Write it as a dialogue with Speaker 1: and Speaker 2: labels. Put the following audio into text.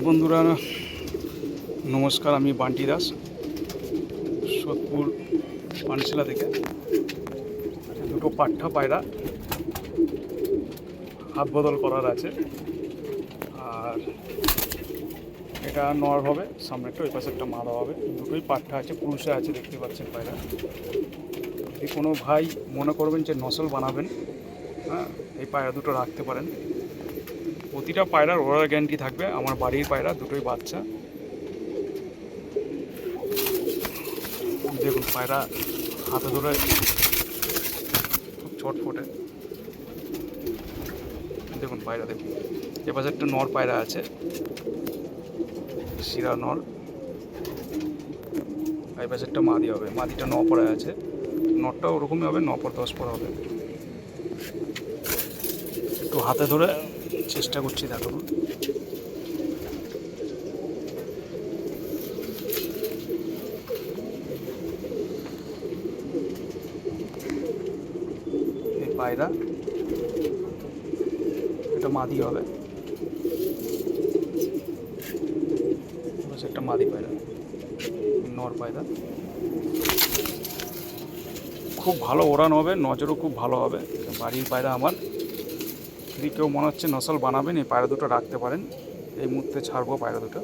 Speaker 1: বন্ধুরা, নমস্কার, আমি বান্টি দাস, সোদপুর পানশিলা থেকে। দুটো পাঠ্যা পায়রা হাত বদল করার আছে। আর এটা নর হবে সামনেটা ওই পাশে একটা মাদা হবে। দুটোই পাঠ্যা আছে, পুরুষে আছে, দেখতে পাচ্ছেন পায়রা। যদি কোনো ভাই মনে করবেন যে নসল বানাবেন হ্যাঁ এই পায়রা দুটো রাখতে পারেন। প্রতিটা পায়রার ওরাল গ্যারান্টি থাকবে, আমার বাড়ির পায়রা, দুটোই বাচ্চা। দেখুন, পায়রা হাতে ধরে খুব ছটফটে দেখুন, পায়রা, দেখুন। এপাশে একটা নর পায়রা আছে, শিরা নর। এই পাশে একটা মাদি হবে, মাদিটা ন পরে আছে। নরটা ওরকমই হবে ন পর দশ পর হবে। একটু হাতে ধরে চেষ্টা করছি এই পায়রা, এটা মাদি হবে। একটা মাদি পায়রা, নর পায়রা। খুব ভালো ওড়ান হবে, নজরও খুব ভালো হবে। বাড়ির পায়রা আমার। যদি কেউ মনে হচ্ছে নসল বানাবেন, এই পায়রা দুটো রাখতে পারেন। এই মুহূর্তে ছাড়বো পায়রা দুটো।